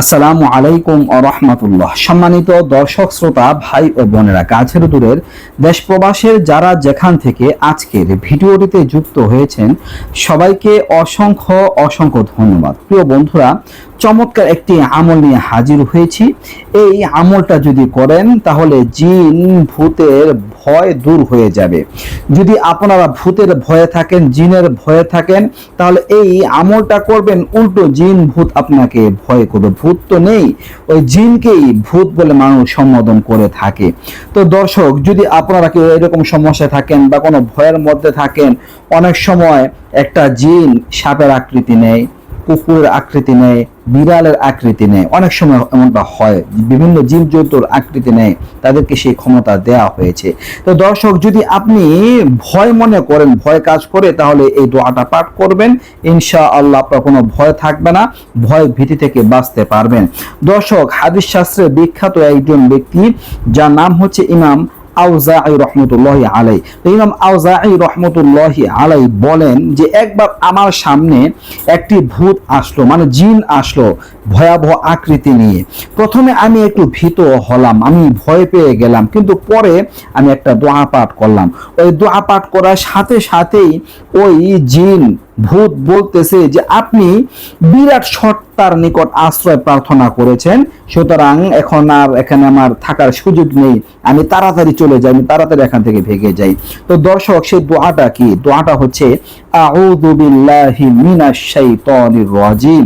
আসসালামু আলাইকুম রহমতুল্লাহ। সম্মানিত দর্শক, শ্রোতা, ভাই ও বোনেরা, কাছের দূরের দেশ প্রবাসের যারা যেখান থেকে আজকের ভিডিওটিতে যুক্ত হয়েছেন, সবাইকে অসংখ্য অসংখ্য ধন্যবাদ। প্রিয় বন্ধুরা, চমৎকার একটি আমল নিয়ে হাজির হয়েছি। এই আমলটা যদি করেন, তাহলে জিন, ভূতের ভয় দূর হয়ে যাবে। যদি আপনারা ভূতের ভয়ে থাকেন, জিনের ভয়ে থাকেন, তাহলে এই আমলটা করবেন, উল্টো জিন, ভূত আপনাকে ভয় করবে। ভূত তো নেই, ওই জিনকেই ভূত বলে মানুষ সম্বোধন করে থাকে। তো দর্শক, যদি আপনারা কেউ এরকম সমস্যায় থাকেন বা কোনো ভয়ের মধ্যে থাকেন, অনেক সময় একটা জিন সাপের আকৃতি নেয়। কুকুরের আকৃতি নেয় বিড়ালের আকৃতি নেয় অনেক সময় এমনটা হয়, বিভিন্ন জীবজন্তুর আকৃতি নেয় তাদেরকে সেই ক্ষমতা দেয়া হয়েছে। তো দর্শক, যদি আপনি ভয় মনে করেন, ভয় কাজ করে, তাহলে এই দোয়াটা পাঠ করবেন। ইনশা আল্লাহ আপনার কোনো ভয় থাকবে না ভয় ভীতি থেকে বাঁচতে পারবেন। দর্শক, হাদিস শাস্ত্রে বিখ্যাত একজন ব্যক্তি, যার নাম হচ্ছে ইমাম আউজাই রহমতুল্লাহ আলাই। ইমাম আউজাই রহমতুল্লাহ আলাই বলেন যে একবার আমার সামনে একটি ভূত আসলো মানে জিন আসলো ভয়াবহ আকৃতি নিয়ে। প্রথমে আমি একটু ভীত হলাম, আমি ভয় পেয়ে গেলাম, কিন্তু পরে আমি একটা দোয়া পাঠ করলাম। ওই দোয়া পাঠ করার সাথে সাথেই ওই জিন ভূত বলতেছে যে আপনি বিরাট সত্তার নিকট আশ্রয় প্রার্থনা করেছেন, সুতরাং এখন আর এখানে আমার থাকার সুযোগ নেই। আমি তাড়াতাড়ি চলে যাই, আমি তাড়াতাড়ি এখান থেকে ভেগে যাই। তো দর্শক সেই দোয়াটা কি? দোয়াটা হচ্ছে, আউযু বিল্লাহি মিনাশ শাইতানির রাজিম।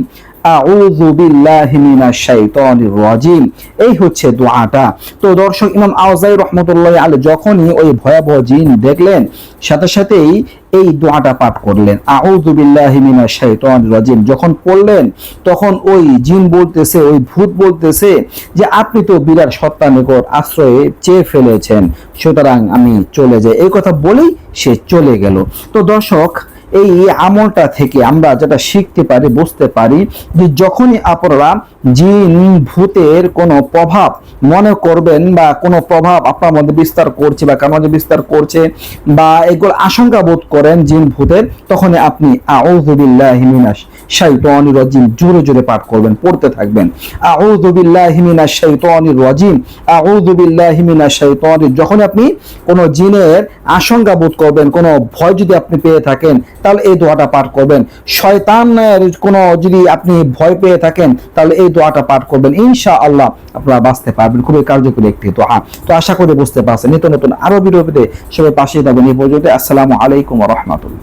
এই হচ্ছে দোয়াটা। তো দর্শক, ইমাম আউজাই রহমতুল্লাহ আলী যখনই ওই ভয়াবহ জিন দেখলেন, সাথে সাথেই এই দোয়াটা পাঠ করলেন। আউযু বিল্লাহি মিনাশ শাইতানির রাজিম। যখন পড়লেন, তখন ওই জিন বলতেছে, ওই ভূত বলতেছে যে, আপনি তো বিরাট সত্তা নিকট আশ্রয়ে চেয়ে ফেলেছেন, সুতরাং আমি চলে যাই। এই কথা বলেই সে চলে গেল। তো দর্শক এই আমলটা থেকে আমরা যেটা শিখতে পারি, বুঝতে পারি যে যখনই আপনারা জিন, ভূতের কোনো প্রভাব মনে করবেন বা কোনো প্রভাব আপনার মধ্যে বিস্তার করছে বা কার মধ্যে বিস্তার করছে বা এগুলো আশঙ্কা বোধ করেন জিন, ভূতের, তখনই আপনি আউযুবিল্লাহি মিনাশ শাইতানির রাজিম জোরে জোরে পাঠ করবেন, পড়তে থাকবেন। আউযুবিল্লাহি মিনাশ শাইতানির রাজিম আউযুবিল্লাহি মিনাশ শাইতানির যখন আপনি কোনো জিনের আশঙ্কা বোধ করবেন, কোনো ভয় যদি আপনি পেয়ে থাকেন তাহলে এই দোয়াটা পাঠ করবেন। শয়তানের কোনো যদি আপনি ভয় পেয়ে থাকেন, তাহলে এই দোয়াটা পাঠ করবেন। ইনশা আল্লাহ আপনারা বাঁচতে পারবেন। খুবই কার্যকরী একটি দোয়া। তো আশা করি বুঝতে পারছেন। নিত্য নতুন আরও বিরোধীতে সবাই পাশে থাকবেন। এই পর্যন্ত আসসালামু আলাইকুম রহমতুল্লাহ।